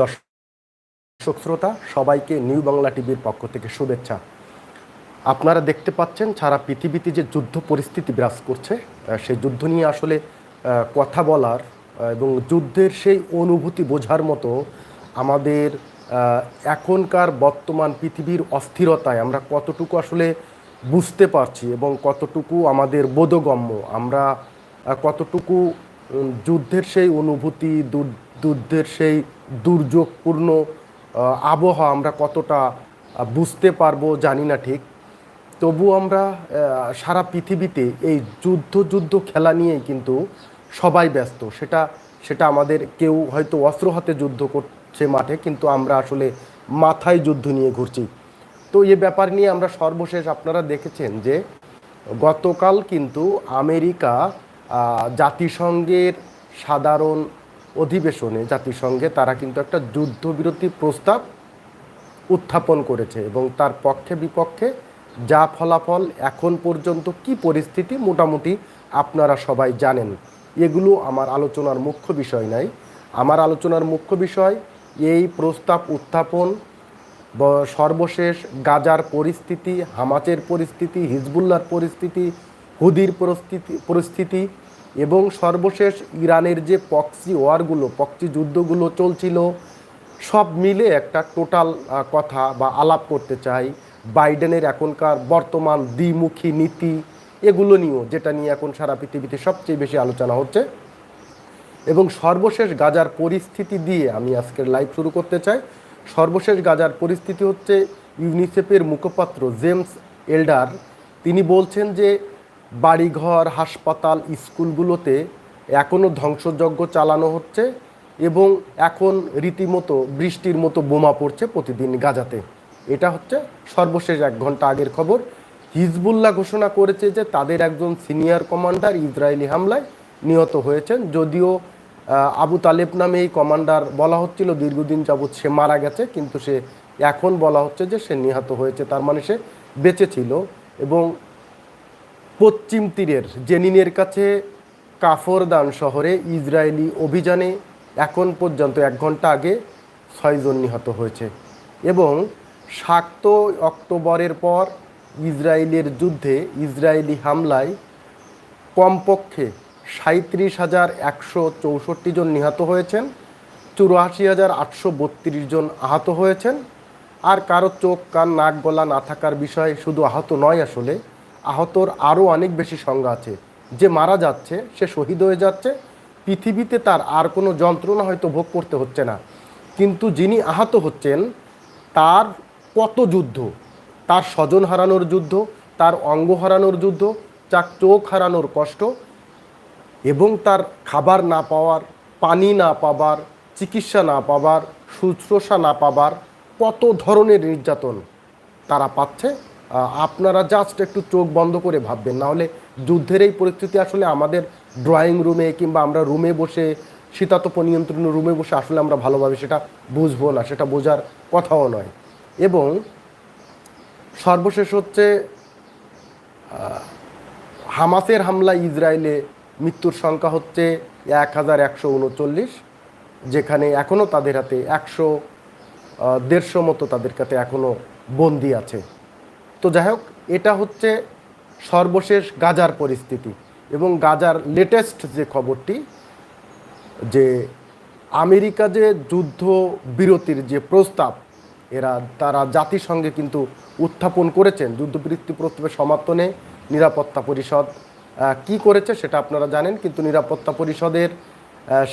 দর্শক শ্রোতা, সবাইকে নিউ বাংলা টিভির পক্ষ থেকে শুভেচ্ছা। আপনারা দেখতে পাচ্ছেন সারা পৃথিবীতে যে যুদ্ধ পরিস্থিতি বিরাজ করছে সেই যুদ্ধ নিয়ে আসলে কথা বলার এবং যুদ্ধের সেই অনুভূতি বোঝার মতো আমাদের এখনকার বর্তমান পৃথিবীর অস্থিরতায় আমরা কতটুকু আসলে বুঝতে পারছি এবং কতটুকু আমাদের বোধগম্য, আমরা কতটুকু যুদ্ধের সেই অনুভূতি যুদ্ধের সেই দুর্যোগপূর্ণ আবহাওয়া আমরা কতটা বুঝতে পারব জানি না ঠিক। তবু আমরা সারা পৃথিবীতে এই যুদ্ধ যুদ্ধ খেলা নিয়েই কিন্তু সবাই ব্যস্ত। সেটা সেটা আমাদের কেউ হয়তো অস্ত্র হাতে যুদ্ধ করছে মাঠে, কিন্তু আমরা আসলে মাথায় যুদ্ধ নিয়ে ঘুরছি। তো এ ব্যাপার নিয়ে আমরা সর্বশেষ আপনারা দেখেছেন যে, গতকাল কিন্তু আমেরিকা জাতিসংঘের সাধারণ অধিবেশনে জাতিসংঘে তারা কিন্তু একটা যুদ্ধবিরতি প্রস্তাব উত্থাপন করেছে এবং তার পক্ষে বিপক্ষে যা ফলাফল এখন পর্যন্ত কি পরিস্থিতি মোটামুটি আপনারা সবাই জানেন। এগুলো আমার আলোচনার মুখ্য বিষয় নাই। আমার আলোচনার মুখ্য বিষয় এই প্রস্তাব উত্থাপন সর্বশেষ গাজার পরিস্থিতি, হামাচের পরিস্থিতি হিজবুল্লার পরিস্থিতি, হুদির পরিস্থিতি পরিস্থিতি এবং সর্বশেষ ইরানের যে পক্সি ওয়ারগুলো, পক্সি যুদ্ধগুলো চলছিল, সব মিলে একটা টোটাল কথা বা আলাপ করতে চাই বাইডেনের এখনকার বর্তমান দ্বিমুখী নীতি এগুলো নিয়েও, যেটা নিয়ে এখন সারা পৃথিবীতে সবচেয়ে বেশি আলোচনা হচ্ছে। এবং সর্বশেষ গাজার পরিস্থিতি দিয়ে আমি আজকের লাইভ শুরু করতে চাই। সর্বশেষ গাজার পরিস্থিতি হচ্ছে ইউনিসেফের মুখপাত্র জেমস এল্ডার, তিনি বলছেন যে বাড়িঘর, হাসপাতাল, স্কুলগুলোতে এখনও ধ্বংসযজ্ঞ চালানো হচ্ছে এবং এখন রীতিমতো বৃষ্টির মতো বোমা পড়ছে প্রতিদিন গাজাতে। এটা হচ্ছে সর্বশেষ এক ঘণ্টা আগের খবর। হিজবুল্লাহ ঘোষণা করেছে যে তাদের একজন সিনিয়র কমান্ডার ইসরায়েলি হামলায় নিহত হয়েছেন। যদিও আবু তালেব নামে এই কমান্ডার বলা হচ্ছিল, দীর্ঘদিন যাবৎ সে মারা গেছে, কিন্তু সে এখন বলা হচ্ছে যে সে নিহত হয়েছে, তার মানে সে বেঁচে ছিল। এবং পশ্চিম তীরের জেনিনের কাছে কাফরদান শহরে ইসরায়েলি অভিযানে এখন পর্যন্ত এক ঘণ্টা আগে ছয়জন নিহত হয়েছে এবং সাত অক্টোবরের পর ইসরায়েলের যুদ্ধে ইসরায়েলি হামলায় কমপক্ষে সাঁত্রিশ হাজার একশো চৌষট্টি জন নিহত হয়েছেন, চুরাশি হাজার আটশো বত্রিশ জন আহত হয়েছেন। আর কারও চোখ, কান, নাক, গলা না থাকার বিষয়ে শুধু আহত নয় আসলে আহতর আরও অনেক বেশি সংজ্ঞা আছে। যে মারা যাচ্ছে, সে শহীদ হয়ে যাচ্ছে। পৃথিবীতে তার আর কোনো যন্ত্রণা হয়তো ভোগ করতে হচ্ছে না। কিন্তু যিনি আহত হচ্ছেন, তার কত যুদ্ধ? তার স্বজন হারানোর যুদ্ধ, তার অঙ্গ হারানোর যুদ্ধ, তার চোখ হারানোর কষ্ট এবং তার খাবার না পাওয়ার, পানি না পাবার, চিকিৎসা না পাবার, শুশ্রূষা না পাবার কত ধরনের নির্যাতন তারা পাচ্ছে? আপনারা জাস্ট একটু চোখ বন্ধ করে ভাববেন। না হলে যুদ্ধের এই পরিস্থিতি আসলে আমাদের ড্রয়িং রুমে কিংবা আমরা রুমে বসে শীতাতপ নিয়ন্ত্রণ রুমে বসে আসলে আমরা ভালোভাবে সেটা বুঝব না, সেটা বোঝার কথাও নয়। এবং সর্বশেষ হচ্ছে হামাসের হামলা ইসরায়েলে মৃত্যুর সংখ্যা হচ্ছে এক হাজার একশো উনচল্লিশ, যেখানে এখনও তাদের হাতে একশো দেড়শো মতো তাদের কাছে এখনও বন্দি আছে। তো যাই হোক, এটা হচ্ছে সর্বশেষ গাজার পরিস্থিতি এবং গাজার লেটেস্ট যে খবরটি, যে আমেরিকা যে যুদ্ধ বিরতির যে প্রস্তাব, এরা তারা জাতিসংঘে কিন্তু উত্থাপন করেছেন যুদ্ধবিরতি প্রস্তাবের সমর্থনে নিরাপত্তা পরিষদ। কি করেছে সেটা আপনারা জানেন, কিন্তু নিরাপত্তা পরিষদের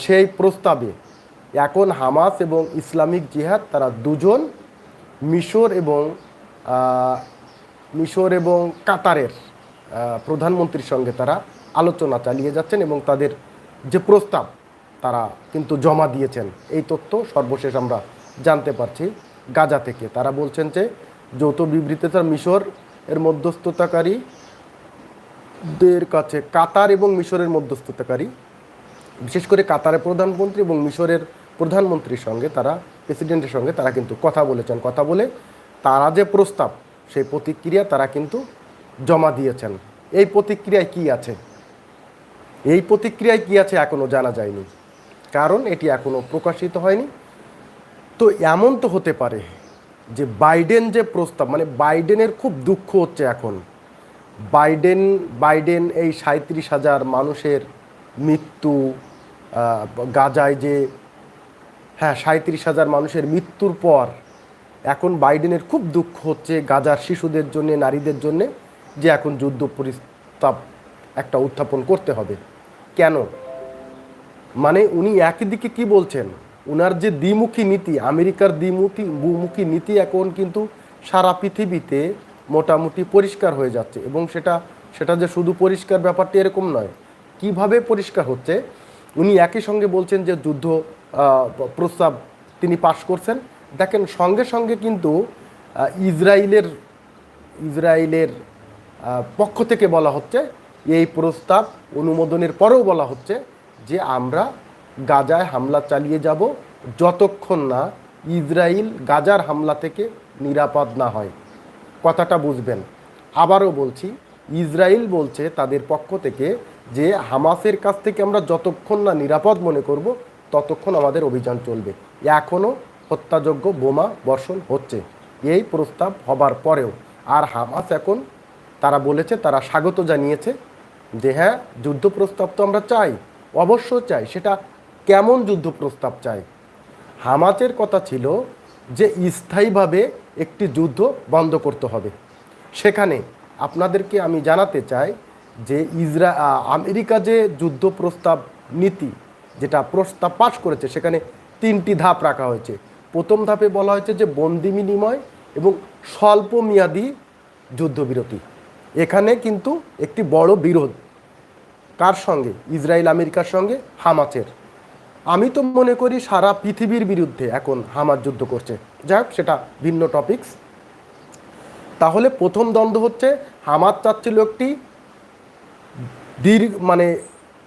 সেই প্রস্তাবে এখন হামাস এবং ইসলামিক জিহাদ তারা দুজন, মিশর এবং মিশর এবং কাতারের প্রধানমন্ত্রীর সঙ্গে তারা আলোচনা চালিয়ে যাচ্ছেন এবং তাদের যে প্রস্তাব, তারা কিন্তু জমা দিয়েছেন। এই তথ্য সর্বশেষ আমরা জানতে পারছি গাজা থেকে। তারা বলছেন যে, যৌথ বিবৃতিতে মিশর এর মধ্যস্থতাকারী দের কাছে কাতার এবং মিশরের মধ্যস্থতাকারী, বিশেষ করে কাতারের প্রধানমন্ত্রী এবং মিশরের প্রধানমন্ত্রীর সঙ্গে তারা, প্রেসিডেন্টের সঙ্গে তারা কিন্তু কথা বলেছেন। কথা বলে তারা যে প্রস্তাব সেই প্রতিক্রিয়া তারা কিন্তু জমা দিয়েছেন। এই প্রতিক্রিয়ায় কি আছে? এই প্রতিক্রিয়ায় কি আছে এখনও জানা যায়নি। কারণ এটি এখনও প্রকাশিত হয়নি। তো এমন তো হতে পারে যে বাইডেন যে প্রস্তাব মানে বাইডেনের খুব দুঃখ হচ্ছে এখন। বাইডেন বাইডেন এই সাঁত্রিশ হাজার মানুষের মৃত্যু গাজায় যে হ্যাঁ সাঁত্রিশ হাজার মানুষের মৃত্যুর পর এখন বাইডেনের খুব দুঃখ হচ্ছে গাজার শিশুদের জন্য, নারীদের জন্য, যে এখন যুদ্ধ প্রস্তাব একটা উত্থাপন করতে হবে। কেন? মানে উনি একই দিকে কি বলছেন? উনার যে দ্বিমুখী নীতি, আমেরিকার দ্বিমুখী, বহুমুখী নীতি এখন কিন্তু সারা পৃথিবীতে মোটামুটি পরিষ্কার হয়ে যাচ্ছে এবং সেটা সেটা যে শুধু পরিষ্কার ব্যাপারটি এরকম নয়, কীভাবে পরিষ্কার হচ্ছে? উনি একই সঙ্গে বলছেন যে যুদ্ধ প্রস্তাব তিনি পাশ করছেন। দেখেন, সঙ্গে সঙ্গে কিন্তু ইসরায়েলের ইসরায়েলের পক্ষ থেকে বলা হচ্ছে, এই প্রস্তাব অনুমোদনের পরেও বলা হচ্ছে যে আমরা গাজায় হামলা চালিয়ে যাব যতক্ষণ না ইসরায়েল গাজার হামলা থেকে নিরাপদ না হয়। কথাটা বুঝবেন। আবারও বলছি ইসরায়েল বলছে তাদের পক্ষ থেকে যে হামাসের কাছ থেকে আমরা যতক্ষণ না নিরাপদ মনে করব, ততক্ষণ আমাদের অভিযান চলবে। এখনও হত্যাযোগ্য বোমা বর্ষণ হচ্ছে। এই প্রস্তাব হবার পরেও আর হামাস এখন তারা বলেছে, তারা স্বাগত জানিয়েছে যে হ্যাঁ যুদ্ধ প্রস্তাব তো আমরা চাই অবশ্য চাই। সেটা কেমন যুদ্ধ প্রস্তাব চাই? হামাচের কথা ছিল যে স্থায়ীভাবে একটি যুদ্ধ বন্ধ করতে হবে। সেখানে আপনাদেরকে আমি জানাতে চাই যে ইসরা আমেরিকা যে যুদ্ধ প্রস্তাব নীতি, যেটা প্রস্তাব পাশ করেছে, সেখানে তিনটি ধাপ রাখা হয়েছে। প্রথম ধাপে বলা হয়েছে যে বন্দি বিনিময় এবং স্বল্প মেয়াদী যুদ্ধবিরতি। এখানে কিন্তু একটি বড় বিরোধ। কার সঙ্গে? ইসরায়েল, আমেরিকার সঙ্গে? হামাচের আমি তো মনে করি সারা পৃথিবীর বিরুদ্ধে এখন হামাস যুদ্ধ করছে। যাই হোক, সেটা ভিন্ন টপিকস তাহলে প্রথম দ্বন্দ্ব হচ্ছে, হামাস চাচ্ছিল একটি দীর্ঘ মানে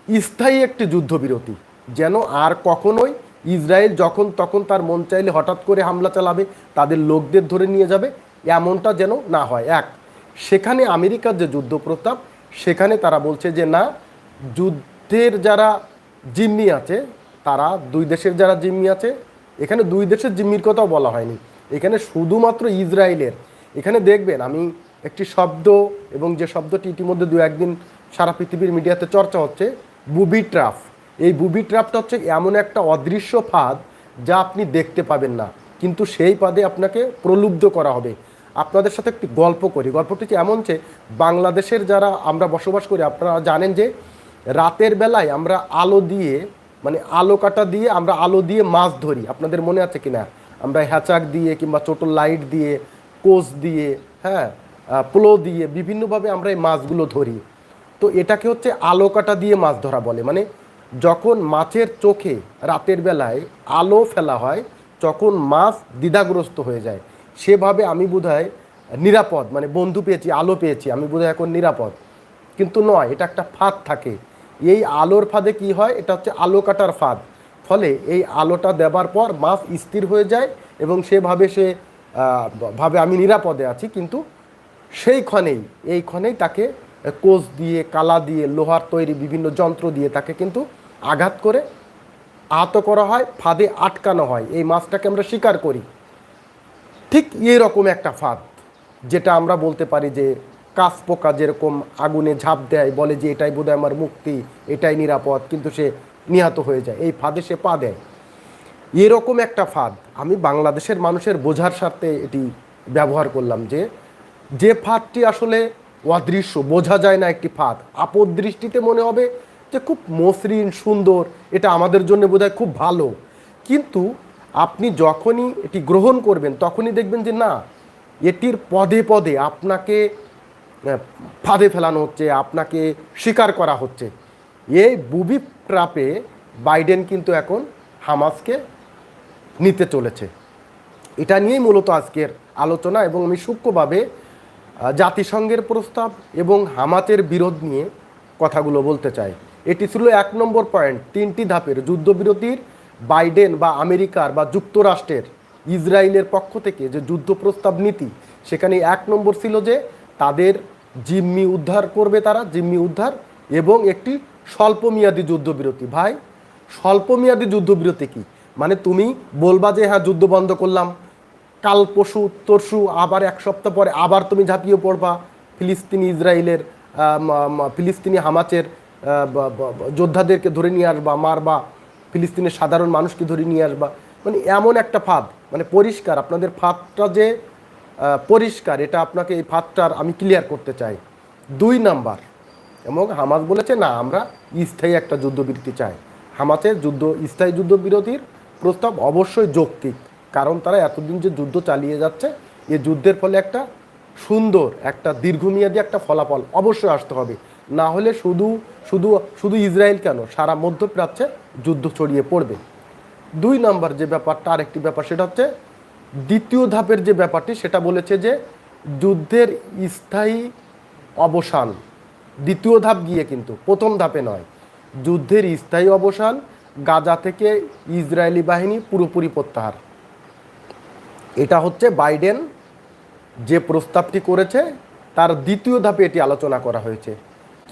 স্থায়ী একটি যুদ্ধবিরতি, যেন আর কখনোই ইসরায়েল যখন তখন তার মন চাইলে হঠাৎ করে হামলা চালাবে, তাদের লোকদের ধরে নিয়ে যাবে, এমনটা যেন না হয়। এক, সেখানে আমেরিকার যে যুদ্ধ প্রস্তাব সেখানে তারা বলছে যে না, যুদ্ধের যারা জিম্মি আছে, তারা দুই দেশের যারা জিম্মি আছে, এখানে দুই দেশের জিম্মির কথাও বলা হয়নি। এখানে শুধুমাত্র ইসরায়েলের। এখানে দেখবেন, আমি একটি শব্দ এবং যে শব্দটি ইতিমধ্যে দু একদিন সারা পৃথিবীর মিডিয়াতে চর্চা হচ্ছে, বুবি ট্রাফ। এই বুবি ট্রাফটা হচ্ছে এমন একটা অদৃশ্য ফাঁদ যা আপনি দেখতে পাবেন না। কিন্তু সেই ফাঁদে আপনাকে প্রলুব্ধ করা হবে। আপনাদের সাথে একটি গল্প করি। গল্পটি হচ্ছে এমন যে, বাংলাদেশের যারা আমরা বসবাস করি, আপনারা জানেন যে, রাতের বেলায় আমরা আলো দিয়ে মানে আলো কাটা দিয়ে আমরা আলো দিয়ে মাছ ধরি। আপনাদের মনে আছে কিনা? আমরা হ্যাচাক দিয়ে কিংবা ছোটো লাইট দিয়ে, কোচ দিয়ে হ্যাঁ প্লো দিয়ে বিভিন্নভাবে আমরা এই মাছগুলো ধরি। তো এটাকে হচ্ছে আলো কাটা দিয়ে মাছ ধরা বলে। মানে যখন মাছের চোখে রাতের বেলায় আলো ফেলা হয়, তখন মাছ দ্বিধাগ্রস্ত হয়ে যায়। সেভাবে আমি বোধহয় নিরাপদ মানে বন্ধু পেয়েছি, আলো পেয়েছি, আমি বোধহয় এখন নিরাপদ। কিন্তু নয়, এটা একটা ফাঁদ থাকে। এই আলোর ফাঁদে কি হয়? এটা হচ্ছে আলো কাটার ফাঁদ। ফলে এই আলোটা দেবার পর মাছ স্থির হয়ে যায় এবং সেভাবে সে ভাবে আমি নিরাপদে আছি। কিন্তু সেই ক্ষণেই, এই ক্ষণেই তাকে কোষ দিয়ে, কালা দিয়ে, লোহার তৈরি বিভিন্ন যন্ত্র দিয়ে তাকে কিন্তু আঘাত করে আহত করা হয়, ফাঁদে আটকানো হয়। এই মাছটাকে আমরা শিকার করি। ঠিক এরকম একটা ফাঁদ, যেটা আমরা বলতে পারি যে কাশ পোকা যেরকম আগুনে ঝাঁপ দেয়, বলে যে এটাই বোধহয় আমার মুক্তি, এটাই নিরাপদ, কিন্তু সে নিহত হয়ে যায়। এই ফাঁদে সে পা দেয়। এরকম একটা ফাঁদ, আমি বাংলাদেশের মানুষের বোঝার স্বার্থে এটি ব্যবহার করলাম যে যে ফাঁদটি আসলে অদৃশ্য, বোঝা যায় না একটি ফাঁদ। আপদ দৃষ্টিতে মনে হবে যে খুব মসৃণ, সুন্দর, এটা আমাদের জন্য বোধহয় খুব ভালো। কিন্তু আপনি যখনই এটি গ্রহণ করবেন, তখনই দেখবেন যে না, এটির পদে পদে আপনাকে ফাঁদে ফেলানো হচ্ছে, আপনাকে স্বীকার করা হচ্ছে। এই বুবি ট্রাপে বাইডেন কিন্তু এখন হামাসকে নিতে চলেছে। এটা নিয়েই মূলত আজকের আলোচনা এবং আমি সূক্ষ্মভাবে জাতিসংঘের প্রস্তাব এবং হামাতের বিরোধ নিয়ে কথাগুলো বলতে চাই। এটি ছিল এক নম্বর পয়েন্ট তিনটি ধাপের যুদ্ধবিরতির। বাইডেন বা আমেরিকার বা যুক্তরাষ্ট্রের, ইসরায়েলের পক্ষ থেকে যে যুদ্ধ প্রস্তাব নীতি, সেখানে এক নম্বর ছিল যে তাদের জিম্মি উদ্ধার করবে তারা, জিম্মি উদ্ধার এবং একটি স্বল্পমেয়াদী যুদ্ধবিরতি। ভাই, স্বল্পমেয়াদী যুদ্ধবিরতি কি? মানে তুমি বলবা যে হ্যাঁ যুদ্ধ বন্ধ করলাম। কাল পশু তরশু, আবার এক সপ্তাহ পরে আবার তুমি ঝাঁপিয়ে পড়বা। ফিলিস্তিনি ইসরায়েলের ফিলিস্তিনি হামাচের যোদ্ধাদেরকে ধরে নিয়ে আসবা, মারবা, ফিলিস্তিনের সাধারণ মানুষকে ধরে নিয়ে আসবা। মানে এমন একটা ফাঁদ মানে পরিষ্কার, আপনাদের ফাঁদটা যে পরিষ্কার, এটা আপনাকে এই ফাঁদটার আমি ক্লিয়ার করতে চাই। দুই নাম্বার, এবং হামাস বলেছে, না, আমরা স্থায়ী একটা যুদ্ধবিরতি চাই। হামাসের যুদ্ধ, স্থায়ী যুদ্ধবিরতির প্রস্তাব অবশ্যই যৌক্তিক, কারণ তারা এতদিন যে যুদ্ধ চালিয়ে যাচ্ছে এই যুদ্ধের ফলে একটা সুন্দর, একটা দীর্ঘমেয়াদী একটা ফলাফল অবশ্যই আসতে হবে। না হলে শুধু শুধু শুধু ইসরায়েল কেন? সারা মধ্যপ্রাচ্যে যুদ্ধ ছড়িয়ে পড়বে। দুই নাম্বার যে ব্যাপারটা, আরেকটি ব্যাপার, সেটা হচ্ছে দ্বিতীয় ধাপের যে ব্যাপারটি, সেটা বলেছে যে যুদ্ধের স্থায়ী অবসান। দ্বিতীয় ধাপ গিয়ে কিন্তু, প্রথম ধাপে নয়। যুদ্ধের স্থায়ী অবসান গাজা থেকে ইসরায়েলি বাহিনী পুরোপুরি প্রত্যাহার। এটা হচ্ছে বাইডেন যে প্রস্তাবটি করেছে, তার দ্বিতীয় ধাপে এটি আলোচনা করা হয়েছে।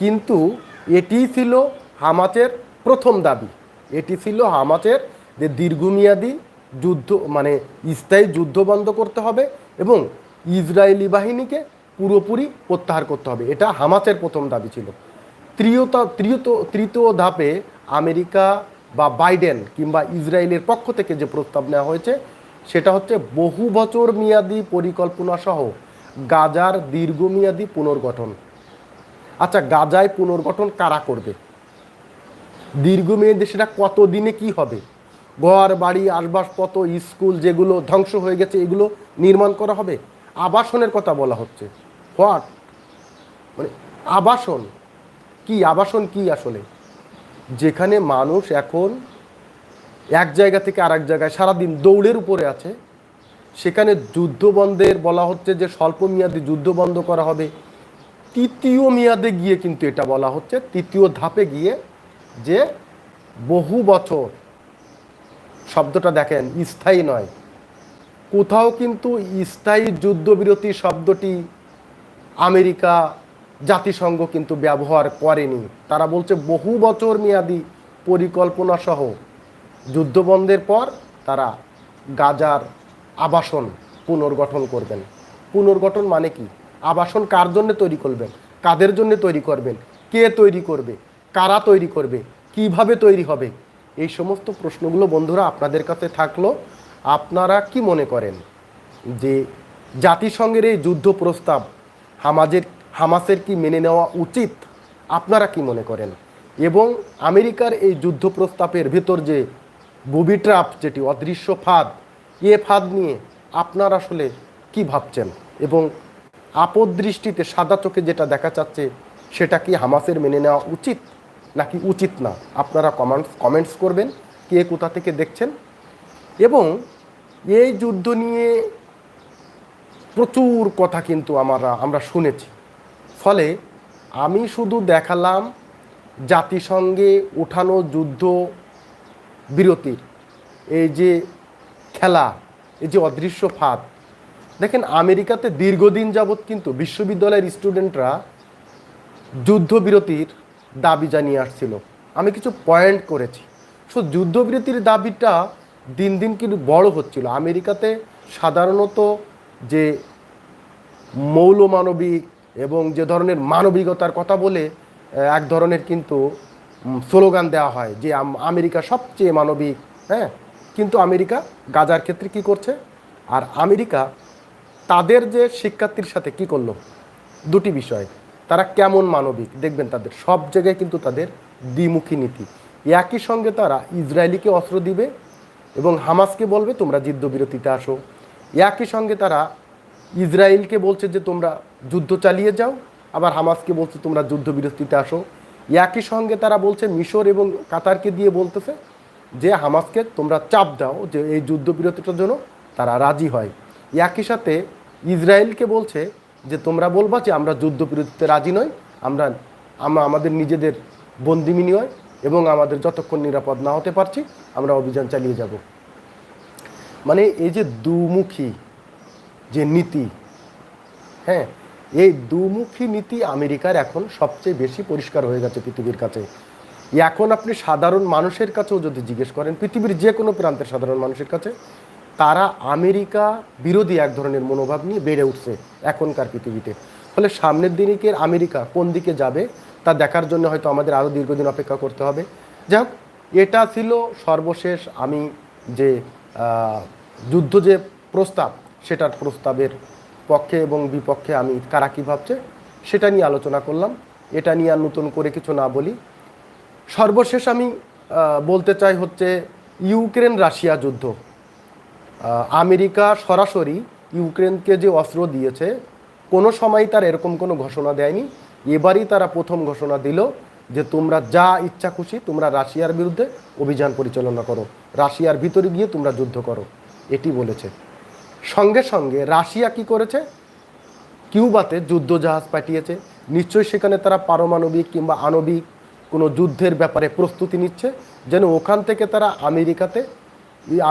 কিন্তু এটিই ছিল হামাচের প্রথম দাবি। এটি ছিল হামাচের যে দীর্ঘমেয়াদী যুদ্ধ মানে স্থায়ী যুদ্ধ বন্ধ করতে হবে এবং ইসরায়েলি বাহিনীকে পুরোপুরি প্রত্যাহার করতে হবে। এটা হামাচের প্রথম দাবি ছিল। তৃতীয়তা তৃতীয় তৃতীয় ধাপে আমেরিকা বা বাইডেন কিংবা ইসরায়েলের পক্ষ থেকে যে প্রস্তাব নেওয়া হয়েছে, সেটা হচ্ছে বহু বছর মেয়াদী পরিকল্পনা সহ গাজার দীর্ঘমেয়াদী পুনর্গঠন। আচ্ছা গাজায় পুনর্গঠন কারা করবে? দীর্ঘমেয়াদী সেটা কত দিনে কি হবে? ঘর বাড়ি আসবাবপত্র, স্কুল যেগুলো ধ্বংস হয়ে গেছে, এগুলো নির্মাণ করা হবে? আবাসনের কথা বলা হচ্ছে। হোয়াট মানে আবাসন? কি? আবাসন কি আসলে? যেখানে মানুষ এখন এক জায়গা থেকে আরেক জায়গায় সারাদিন দৌড়ের উপরে আছে। সেখানে যুদ্ধ বন্ধের বলা হচ্ছে যে স্বল্প মেয়াদে যুদ্ধ বন্ধ করা হবে। তৃতীয় মেয়াদে গিয়ে কিন্তু এটা বলা হচ্ছে, তৃতীয় ধাপে গিয়ে যে বহু বছর, শব্দটা দেখেন, স্থায়ী নয়। কোথাও কিন্তু স্থায়ী যুদ্ধবিরতি শব্দটি আমেরিকা জাতিসংঘ কিন্তু ব্যবহার করেনি। তারা বলছে বহু বছর মেয়াদি পরিকল্পনা সহ যুদ্ধবন্ধের পর তারা গাজার আবাসন পুনর্গঠন করবেন। পুনর্গঠন মানে কি? আবাসন কার জন্য তৈরি করবেন? কাদের জন্য তৈরি করবেন? কে তৈরি করবে? কারা তৈরি করবে? কীভাবে তৈরি হবে? এই সমস্ত প্রশ্নগুলো বন্ধুরা আপনাদের কাছে থাকল। আপনারা কি মনে করেন? যে জাতিসংঘের এই যুদ্ধ প্রস্তাব হামাজের, হামাসের কি মেনে নেওয়া উচিত? আপনারা কি মনে করেন? এবং আমেরিকার এই যুদ্ধ প্রস্তাবের ভেতর যে বুবি ট্রাপ যেটি অদৃশ্য ফাঁদ, এ ফাঁদ নিয়ে আপনারা আসলে কি ভাবছেন? এবং আপদ দৃষ্টিতে সাদা চোখে যেটা দেখা যাচ্ছে, সেটা কি হামাসের মেনে নেওয়া উচিত? নাকি উচিত না? আপনারা কমেন্টস কমেন্টস করবেন, কে কোথা থেকে দেখছেন? এবং এই যুদ্ধ নিয়ে প্রচুর কথা কিন্তু আমরা আমরা শুনেছি। ফলে আমি শুধু দেখালাম জাতিসংঘে ওঠানো যুদ্ধ বিরতির, এই যে খেলা, এই যে অদৃশ্য ফাঁদ দেখেন আমেরিকাতে দীর্ঘদিন যাবৎ কিন্তু বিশ্ববিদ্যালয়ের স্টুডেন্টরা যুদ্ধবিরতির দাবি জানিয়ে আসছিল। আমি কিছু পয়েন্ট করেছি। সো যুদ্ধবিরতির দাবিটা দিন দিন কিন্তু বড় হচ্ছিল। আমেরিকাতে সাধারণত যে মৌলমানবিক এবং যে ধরনের মানবিকতার কথা বলে এক ধরনের কিন্তু স্লোগান দেওয়া হয় যে আম- আমেরিকা সবচেয়ে মানবিক হ্যাঁ? কিন্তু আমেরিকা গাজার ক্ষেত্রে কি করছে? আর আমেরিকা তাদের যে শিক্ষার্থীর সাথে কি করল? দুটি বিষয়। তারা কেমন মানবিক? দেখবেন তাদের সব জায়গায় কিন্তু তাদের দ্বিমুখী নীতি। একই সঙ্গে তারা ইসরায়েলিকে অস্ত্র দিবে এবং হামাসকে বলবে, তোমরা যুদ্ধবিরতিতে আসো। একই সঙ্গে তারা ইসরায়েলকে বলছে যে, তোমরা যুদ্ধ চালিয়ে যাও। আবার হামাসকে বলছে, তোমরা যুদ্ধবিরতিতে আসো। একই সঙ্গে তারা বলছে, মিশর এবং কাতারকে দিয়ে বলতেছে যে, হামাসকে তোমরা চাপ দাও যে, এই যুদ্ধবিরতিটার জন্য তারা রাজি হয়। একই সাথে ইসরায়েলকে বলছে যে, তোমরা বলবা যে, আমরা যুদ্ধবিরতিতে রাজি নই, আমরা আমরা আমাদের নিজেদের বন্দি বিনিময় এবং আমাদের যতক্ষণ নিরাপদ না হতে পারছি, আমরা অভিযান চালিয়ে যাব। মানে এই যে দুমুখী যে নীতি হ্যাঁ এই দুমুখী নীতি আমেরিকার এখন সবচেয়ে বেশি পরিষ্কার হয়ে গেছে পৃথিবীর কাছে। এখন আপনি সাধারণ মানুষের কাছেও যদি জিজ্ঞেস করেন, পৃথিবীর যে কোনো প্রান্তের সাধারণ মানুষের কাছে তারা আমেরিকা বিরোধী এক ধরনের মনোভাব নিয়ে বেড়ে উঠছে এখনকার পৃথিবীতে। ফলে সামনের দিনিকের আমেরিকা কোন দিকে যাবে, তা দেখার জন্য হয়তো আমাদের আরও দীর্ঘদিন অপেক্ষা করতে হবে। যাই হোক, এটা ছিল সর্বশেষ আমি যে যুদ্ধ যে প্রস্তাব, সেটার প্রস্তাবের পক্ষে এবং বিপক্ষে আমি কারা কী ভাবছে, সেটা নিয়ে আলোচনা করলাম। এটা নিয়ে আর নতুন করে কিছু না বলি। সর্বশেষ আমি বলতে চাই হচ্ছে ইউক্রেন রাশিয়া যুদ্ধ। আমেরিকা সরাসরি ইউক্রেনকে যে অস্ত্র দিয়েছে, কোনো সময় তার এরকম কোনো ঘোষণা দেয়নি। এবারই তারা প্রথম ঘোষণা দিল যে তোমরা যা ইচ্ছা খুশি তোমরা রাশিয়ার বিরুদ্ধে অভিযান পরিচালনা করো। রাশিয়ার ভিতরে গিয়ে তোমরা যুদ্ধ করো, এটি বলেছে। সঙ্গে সঙ্গে রাশিয়া কি করেছে? কিউবাতে যুদ্ধ জাহাজ পাঠিয়েছে। নিশ্চয়ই সেখানে তারা পারমাণবিক কিংবা আণবিক কোনো যুদ্ধের ব্যাপারে প্রস্তুতি নিচ্ছে। যেন ওখান থেকে তারা আমেরিকাতে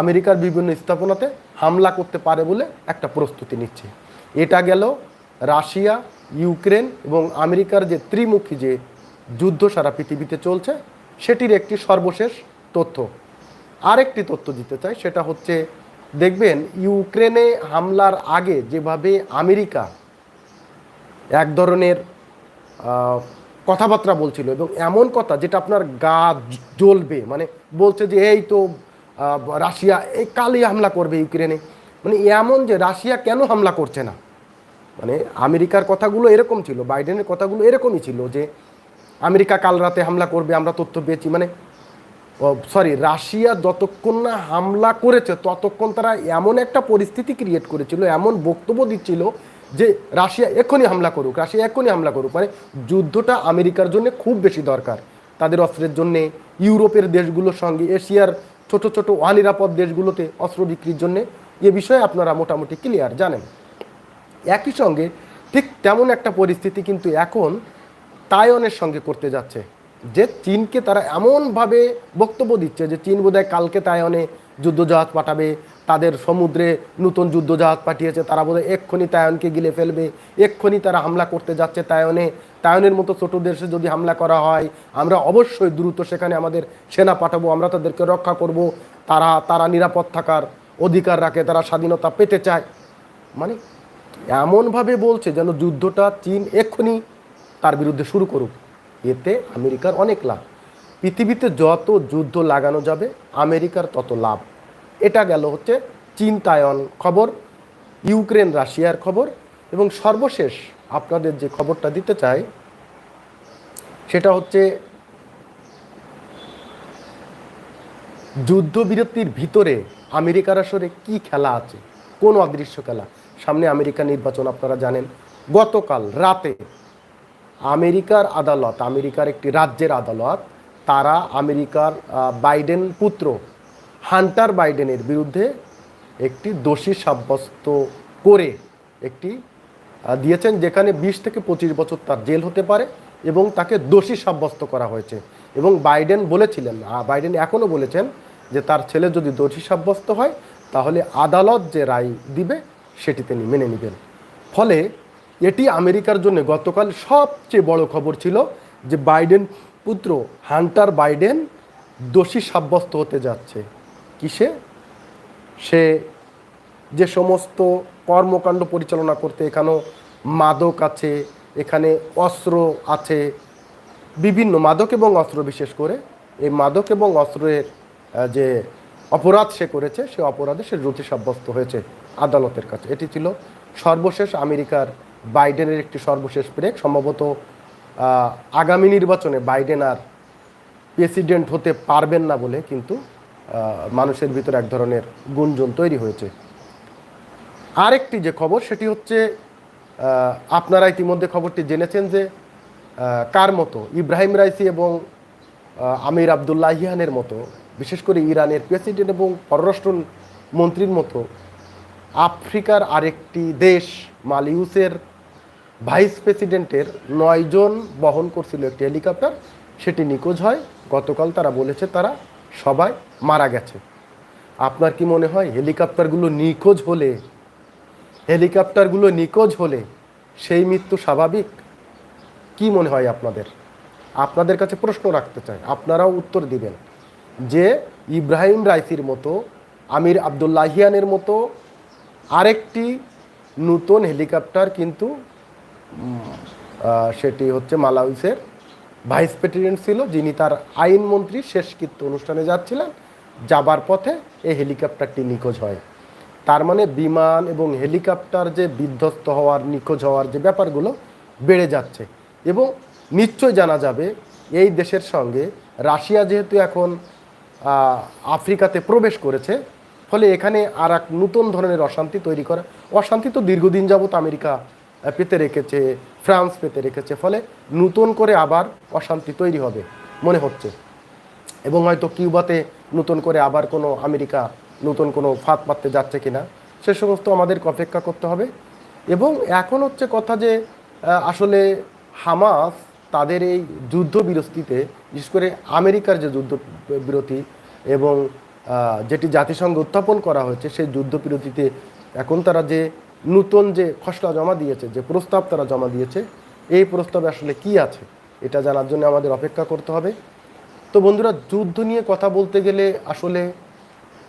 আমেরিকার বিভিন্ন স্থাপনাতে হামলা করতে পারে বলে একটা প্রস্তুতি নিচ্ছে। এটা গেল রাশিয়া, ইউক্রেন এবং আমেরিকার যে ত্রিমুখী যে যুদ্ধ সারা পৃথিবীতে চলছে, সেটির একটি সর্বশেষ তথ্য। আরেকটি তথ্য দিতে চাই, সেটা হচ্ছে, দেখবেন, ইউক্রেনে হামলার আগে যেভাবে আমেরিকা এক ধরনের কথাবার্তা বলছিল এবং এমন কথা যেটা আপনার গা জ্বলবে মানে বলছে যে, এই তো রাশিয়া, এই কালই হামলা করবে ইউক্রেনে। মানে এমন যে রাশিয়া কেন হামলা করছে না? মানে আমেরিকার কথাগুলো এরকম ছিল, বাইডেনের কথাগুলো এরকমই ছিল যে আমেরিকা কাল রাতে হামলা করবে, আমরা তথ্য পেয়েছি। মানে সরি রাশিয়া যতক্ষণ না হামলা করেছে, ততক্ষণ তারা এমন একটা পরিস্থিতি ক্রিয়েট করেছিল, এমন বক্তব্য দিচ্ছিল যে রাশিয়া এক্ষুনি হামলা করুক, রাশিয়া এক্ষুনি হামলা করুক। মানে যুদ্ধটা আমেরিকার জন্য খুব বেশি দরকার। তাদের অস্ত্রের জন্যে, ইউরোপের দেশগুলোর সঙ্গে, এশিয়ার ছোট ছোট অনিরাপদ দেশগুলোতে অস্ত্র বিক্রির জন্য এ বিষয়ে আপনারা মোটামুটি ক্লিয়ার জানেন। একই সঙ্গে ঠিক তেমন একটা পরিস্থিতি কিন্তু এখন তায়নের সঙ্গে করতে যাচ্ছে, যে চীনকে তারা এমনভাবে বক্তব্য দিচ্ছে যে চীন বোধহয় কালকে তাইওয়ানে যুদ্ধজাহাজ পাঠাবে, তাদের সমুদ্রে নতুন যুদ্ধজাহাজ পাঠিয়েছে, তারা বোধহয় এক্ষুনি তায়নকে গিলে ফেলবে, এক্ষুনি তারা হামলা করতে যাচ্ছে তাইওয়ানে তাইওয়ানের মতো ছোট দেশে যদি হামলা করা হয়, আমরা অবশ্যই দ্রুত সেখানে আমাদের সেনা পাঠাবো, আমরা তাদেরকে রক্ষা করব। তারা তারা নিরাপদ থাকার অধিকার রাখে, তারা স্বাধীনতা পেতে চায়। মানে এমনভাবে বলছে যেন যুদ্ধটা চীন এক্ষুনি তার বিরুদ্ধে শুরু করুক। এতে আমেরিকার অনেক লাভ। পৃথিবীতে যত যুদ্ধ লাগানো যাবে, আমেরিকার তত লাভ। এটা গেল হচ্ছে চীন তায়ন খবর, ইউক্রেন রাশিয়ার খবর এবং সর্বশেষ আপনাদের যে খবরটা দিতে চাই, সেটা হচ্ছে যুদ্ধবিরতির ভিতরে আমেরিকার আসলে কি খেলা আছে? কোন অদৃশ্য খেলা? সামনে আমেরিকা নির্বাচন আপনারা জানেন। গতকাল রাতে আমেরিকার আদালত, আমেরিকার একটি রাজ্যের আদালত, তারা আমেরিকার বাইডেন পুত্র হান্টার বাইডেনের বিরুদ্ধে একটি দোষী সাব্যস্ত করে একটি দিয়েছেন যেখানে বিশ থেকে পঁচিশ বছর তার জেল হতে পারে এবং তাকে দোষী সাব্যস্ত করা হয়েছে। এবং বাইডেন বলেছিলেন বাইডেন এখনও বলেছেন যে তার ছেলে যদি দোষী সাব্যস্ত হয়, তাহলে আদালত যে রায় দিবে সেটি তিনি মেনে নেবেন। ফলে এটি আমেরিকার জন্য গতকাল সবচেয়ে বড় খবর ছিল যে বাইডেন পুত্র হান্টার বাইডেন দোষী সাব্যস্ত হতে যাচ্ছে। কিসে? সে যে সমস্ত কর্মকাণ্ড পরিচালনা করতে এখানেও মাদক আছে, এখানে অস্ত্র আছে, বিভিন্ন মাদক এবং অস্ত্র বিশেষ করে। এই মাদক এবং অস্ত্রের যে অপরাধ সে করেছে, সে অপরাধে সে দোষী সাব্যস্ত হয়েছে আদালতের কাছে। এটি ছিল সর্বশেষ আমেরিকার বাইডেনের একটি সর্বশেষ ব্রেক। সম্ভবত আগামী নির্বাচনে বাইডেন আর প্রেসিডেন্ট হতে পারবেন না বলে কিন্তু মানুষের ভিতরে এক ধরনের গুঞ্জন তৈরি হয়েছে। আরেকটি যে খবর, সেটি হচ্ছে আপনারা ইতিমধ্যে খবরটি জেনেছেন যে কার মতো, ইব্রাহিম রাইসি এবং আমির আবদুল্লাহিয়ানের মতো, বিশেষ করে ইরানের প্রেসিডেন্ট এবং পররাষ্ট্র মন্ত্রীর মতো, আফ্রিকার আরেকটি দেশ, মালিউসের ভাইস প্রেসিডেন্টের নয়জন বহন করছিল একটি হেলিকপ্টার সেটি নিখোঁজ হয়। গতকাল তারা বলেছে তারা সবাই মারা গেছে। আপনার কি মনে হয়, হেলিকপ্টারগুলো নিখোঁজ হলে হেলিকপ্টারগুলো নিখোঁজ হলে সেই মৃত্যু স্বাভাবিক? কি মনে হয় আপনাদের? আপনাদের কাছে প্রশ্ন রাখতে চাই, আপনারাও উত্তর দিবেন। যে ইব্রাহিম রাইসির মতো, আমির আবদুল্লাহিয়ানের মতো আরেকটি নতুন হেলিকপ্টার কিন্তু সেটি হচ্ছে মালাউইসের ভাইস প্রেসিডেন্ট ছিল, যিনি তার আইনমন্ত্রী শেষকৃত্য অনুষ্ঠানে যাচ্ছিলেন। যাবার পথে এই হেলিকপ্টারটি নিখোঁজ হয়। তার মানে বিমান এবং হেলিকপ্টার যে বিধ্বস্ত হওয়ার, নিখোঁজ হওয়ার যে ব্যাপারগুলো বেড়ে যাচ্ছে। এবং নিশ্চয় জানা যাবে, এই দেশের সঙ্গে রাশিয়া যেহেতু এখন আফ্রিকাতে প্রবেশ করেছে, ফলে এখানে আর এক নতুন ধরনের অশান্তি তৈরি করা, অশান্তি তো দীর্ঘদিন যাবত আমেরিকা পেতে রেখেছে, ফ্রান্স পেতে রেখেছে, ফলে নতুন করে আবার অশান্তি তৈরি হবে মনে হচ্ছে। এবং হয়তো কিউবাতে নতুন করে আবার কোনো আমেরিকা নতুন কোনো ফাঁদ পাততে যাচ্ছে কিনা, সে সমস্ত আমাদেরকে অপেক্ষা করতে হবে। এবং এখন হচ্ছে কথা যে আসলে হামাস তাদের এই যুদ্ধ বিরতিতে বিশেষ করে আমেরিকার যে যুদ্ধ বিরতি এবং যেটি জাতিসংঘ উত্থাপন করা হয়েছে, সেই যুদ্ধ বিরতিতে এখন তারা যে নতুন যে খসড়া জমা দিয়েছে, যে প্রস্তাব তারা জমা দিয়েছে, এই প্রস্তাবে আসলে কি আছে, এটা জানার জন্য আমাদের অপেক্ষা করতে হবে। তো বন্ধুরা, যুদ্ধ নিয়ে কথা বলতে গেলে আসলে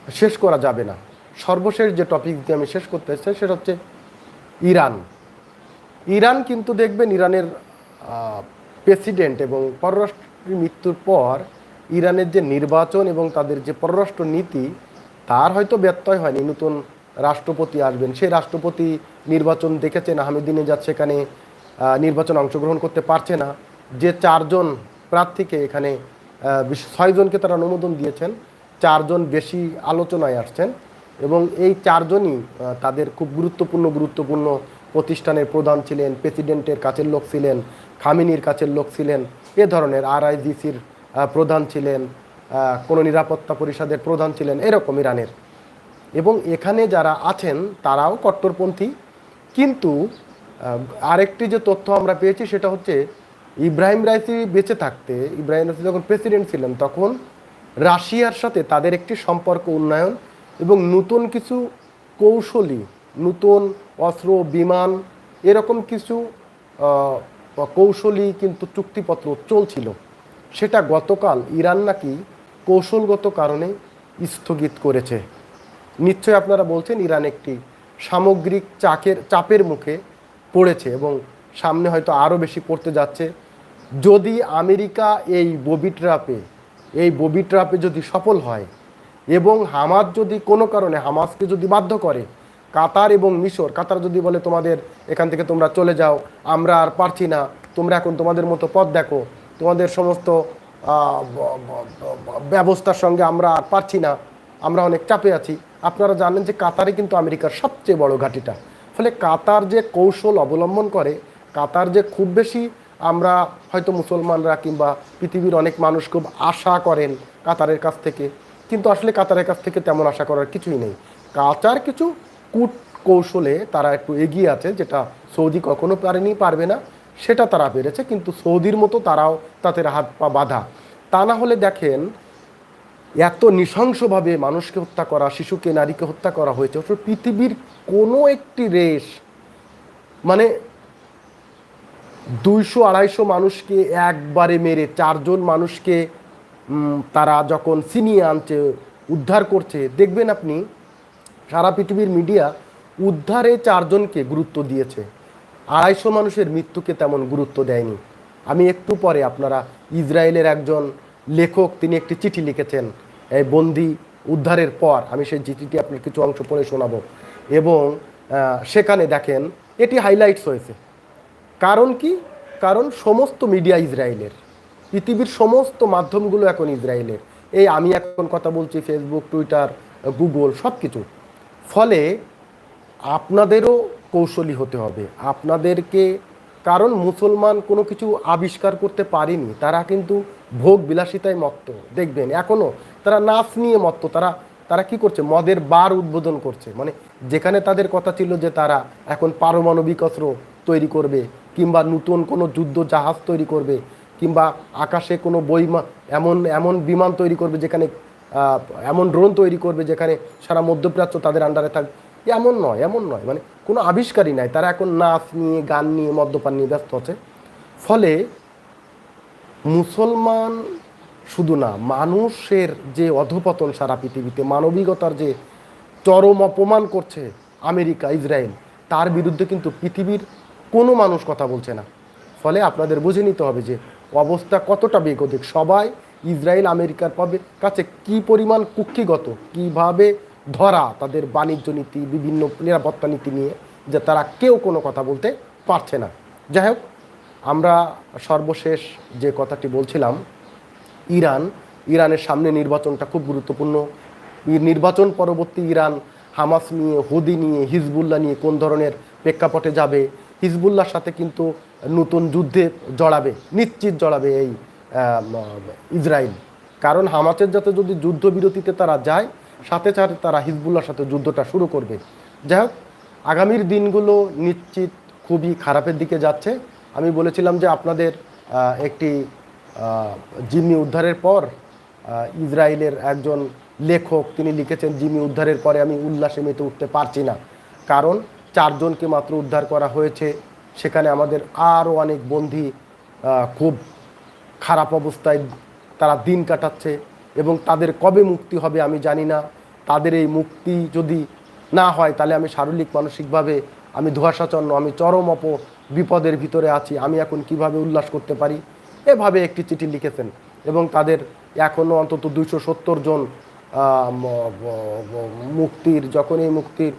শেষ করা যাবে না। সর্বশেষ যে টপিক দিয়ে আমি শেষ করতে চাই সেটা হচ্ছে ইরান। ইরান কিন্তু দেখবেন ইরানের প্রেসিডেন্ট এবং পররাষ্ট্র মৃত্যুর পর ইরানের যে নির্বাচন এবং তাদের যে পররাষ্ট্র নীতি তার হয়তো ব্যত্যয় হয়নি। নতুন রাষ্ট্রপতি আসবেন। সেই রাষ্ট্রপতি নির্বাচন দেখেছেন আহমেদিনেজাদ সেখানে আহ, নির্বাচনে অংশগ্রহণ করতে পারছে না। যে চারজন প্রার্থীকে এখানে ছয়জনকে তারা অনুমোদন দিয়েছেন চারজন বেশি আলোচনায় আসছেন এবং এই চারজনই তাদের খুব গুরুত্বপূর্ণ গুরুত্বপূর্ণ প্রতিষ্ঠানের প্রধান ছিলেন, প্রেসিডেন্টের কাছের লোক ছিলেন, খামিনির কাছের লোক ছিলেন, এ ধরনের আরআইজিসির প্রধান ছিলেন কোনো নিরাপত্তা পরিষদের প্রধান ছিলেন, এরকম ইরানের। এবং এখানে যারা আছেন, তারাও কট্টরপন্থী। কিন্তু আরেকটি যে তথ্য আমরা পেয়েছি সেটা হচ্ছে, ইব্রাহিম রাইসি বেঁচে থাকতে, ইব্রাহিম রাইসি যখন প্রেসিডেন্ট ছিলেন, তখন রাশিয়ার সাথে তাদের একটি সম্পর্ক উন্নয়ন এবং নতুন কিছু কৌশলী, নতুন অস্ত্র, বিমান, এরকম কিছু কৌশলী কিন্তু চুক্তিপত্র চলছিল। সেটা গতকাল ইরান নাকি কৌশলগত কারণে স্থগিত করেছে। নিশ্চয় আপনারা বলছেন ইরান একটি সামগ্রিক চাকের, চাপের মুখে পড়েছে এবং সামনে হয়তো আরও বেশি পড়তে যাচ্ছে। যদি আমেরিকা এই ববি ট্রাপে এই ববি ট্রাপে যদি সফল হয় এবং হামাস যদি কোনো কারণে হামাসকে যদি বাধ্য করে, কাতার এবং মিশর, কাতার যদি বলে তোমাদের এখান থেকে তোমরা চলে যাও, আমরা আর পারছি না, তোমরা এখন তোমাদের মতো পথ দেখো, তোমাদের সমস্ত ব্যবস্থার সঙ্গে আমরা আর পারছি না, আমরা অনেক চাপে আছি। আপনারা জানেন যে কাতারে কিন্তু আমেরিকার সবচেয়ে বড় ঘাঁটিটা। ফলে কাতার যে কৌশল অবলম্বন করে, কাতার যে খুব বেশি আমরা হয়তো মুসলমানরা কিংবা পৃথিবীর অনেক মানুষ খুব আশা করেন কাতারের কাছ থেকে। কিন্তু আসলে কাতারের কাছ থেকে তেমন আশা করার কিছুই নেই। কাতার কিছু কূট কৌশলে তারা একটু এগিয়ে আছে, যেটা সৌদি কখনো পারেনি, পারবে না, সেটা তারা পেরেছে, কিন্তু সৌদির মতো তারাও তাদের হাত পা বাঁধা। তা না হলে দেখেন, এত নৃশংসভাবে মানুষকে হত্যা করা, শিশুকে, নারীকে হত্যা করা হয়েছে পৃথিবীর কোনো একটি রেশ মানে দুইশো, আড়াইশো মানুষকে একবারে মেরে, চারজন মানুষকে তারা যখন ছিনিয়ে আনছে, উদ্ধার করছে, দেখবেন আপনি, সারা পৃথিবীর মিডিয়া উদ্ধারে চারজনকে গুরুত্ব দিয়েছে। আড়াইশো মানুষের মৃত্যুকে তেমন গুরুত্ব দেয়নি। আমি একটু পরে আপনারা ইসরায়েলের একজন লেখক, তিনি একটি চিঠি লিখেছেন, এই বন্দি উদ্ধারের পর। আমি সেই চিঠিটি আপনার কিছু অংশ পড়ে শোনাবো। এবং সেখানে দেখেন, এটি হাইলাইটস হয়েছে। কারণ কি? কারণ সমস্ত মিডিয়া ইসরায়েলের, পৃথিবীর সমস্ত মাধ্যমগুলো এখন ইসরায়েলের। এই আমি এখন কথা বলছি ফেসবুক টুইটার গুগল সব কিছু ফলে আপনাদেরও কৌশলী হতে হবে। আপনাদেরকে, কারণ মুসলমান কোনো কিছু আবিষ্কার করতে পারেনি, তারা কিন্তু ভোগ বিলাসিতায় মত্ত। দেখবেন এখনও তারা নাচ নিয়ে মত্ত। তারা তারা কি করছে? মদের বার উদ্বোধন করছে। মানে যেখানে তাদের কথা ছিল যে তারা এখন পারমাণবিক অস্ত্র তৈরি করবে কিংবা নতুন কোনো যুদ্ধ জাহাজ তৈরি করবে, কিংবা আকাশে কোনো বইমা এমন এমন বিমান তৈরি করবে যেখানে এমন ড্রোন তৈরি করবে যেখানে সারা মধ্যপ্রাচ্য তাদের আন্ডারে থাকবে এমন নয় এমন নয় মানে কোনো আবিষ্কারই নাই। তারা এখন নাচ নিয়ে, গান নিয়ে, মদ্যপান নিয়ে ব্যস্ত আছে। ফলে মুসলমান শুধু না, মানুষের যে অধপতন সারা পৃথিবীতে, মানবিকতার যে চরম অপমান করছে আমেরিকা, ইসরায়েল, তার বিরুদ্ধে কিন্তু পৃথিবীর কোনো মানুষ কথা বলছে না। ফলে আপনাদের বুঝে নিতে হবে যে অবস্থা কতটা বেগতিক। সবাই ইসরায়েল, আমেরিকার পাবে কাছে কি পরিমাণ কুক্ষিগত, কীভাবে ধরা তাদের বাণিজ্য নীতি, বিভিন্ন নিরাপত্তা নীতি নিয়ে যে তারা কেউ কোনো কথা বলতে পারছে না। যাই হোক, আমরা সর্বশেষ যে কথাটি বলছিলাম, ইরান, ইরানের সামনে নির্বাচনটা খুব গুরুত্বপূর্ণ। নির্বাচন পরবর্তী ইরান, হামাস নিয়ে, হুদি নিয়ে, হিজবুল্লাহ নিয়ে কোন ধরনের প্রেক্ষাপটে যাবে হিজবুল্লাহর সাথে কিন্তু নতুন যুদ্ধে জড়াবে, নিশ্চিত জড়াবে এই ইসরায়েল। কারণ হামাসের যাতে যদি যুদ্ধবিরতিতে তারা যায়, সাথে সাথে তারা হিজবুল্লার সাথে যুদ্ধটা শুরু করবে। যাই হোক, আগামীর দিনগুলো নিশ্চিত খুবই খারাপের দিকে যাচ্ছে। আমি বলেছিলাম যে আপনাদের একটি জিম্মি উদ্ধারের পর ইসরায়েলের একজন লেখক, তিনি লিখেছেন, জিম্মি উদ্ধারের পরে আমি উল্লাসে মেতে উঠতে পারছি না। কারণ চারজনকে মাত্র উদ্ধার করা হয়েছে। সেখানে আমাদের আরও অনেক বন্দী খুব খারাপ অবস্থায় তারা দিন কাটাচ্ছে এবং তাদের কবে মুক্তি হবে আমি জানি না। তাদের এই মুক্তি যদি না হয়, তাহলে আমি শারীরিক, মানসিকভাবে আমি ধোয়াশাচন্ন, আমি চরম অপ বিপদের ভিতরে আছি। আমি এখন কীভাবে উল্লাস করতে পারি? এভাবে একটি চিঠি লিখেছেন এবং তাদের এখনও অন্তত দুইশো সত্তর জন মুক্তির, যখন এই মুক্তির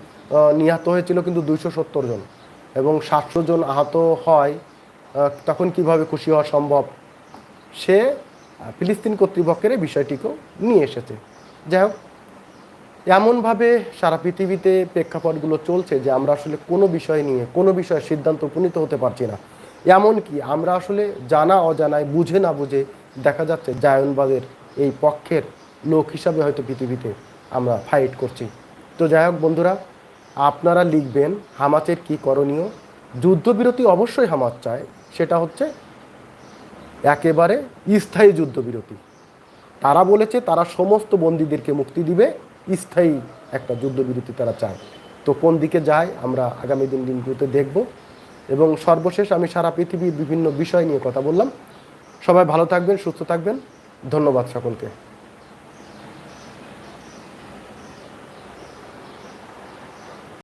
নিহত হয়েছিল কিন্তু দুইশো সত্তর জন এবং সাতশো জন আহত হয় তখন কীভাবে খুশি হওয়া সম্ভব? সে ফিলিস্তিন কর্তৃপক্ষের এই বিষয়টিকেও নিয়ে এসেছে। যাই হোক, এমনভাবে সারা পৃথিবীতে প্রেক্ষাপটগুলো চলছে যে আমরা আসলে কোনো বিষয় নিয়ে, কোনো বিষয়ে সিদ্ধান্ত উপনীত হতে পারছি না। এমনকি আমরা আসলে জানা অজানায় বুঝে না বুঝে দেখা যাচ্ছে জায়নবাদের এই পক্ষের লোক হিসাবে হয়তো পৃথিবীতে আমরা ফাইট করছি। তো যাই হোক বন্ধুরা আপনারা লিখবেন হামাচের কি করণীয়। যুদ্ধবিরতি অবশ্যই হামাচ চায়, সেটা হচ্ছে একেবারে স্থায়ী যুদ্ধবিরতি। তারা বলেছে তারা সমস্ত বন্দীদেরকে মুক্তি দিবে, স্থায়ী একটা যুদ্ধবিরতি তারা চায়। তো কোন দিকে যায় আমরা আগামী দিন দিনগুলোতে দেখব। এবং সর্বশেষ আমি সারা পৃথিবীর বিভিন্ন বিষয় নিয়ে কথা বললাম। সবাই ভালো থাকবেন, সুস্থ থাকবেন। ধন্যবাদ সকলকে।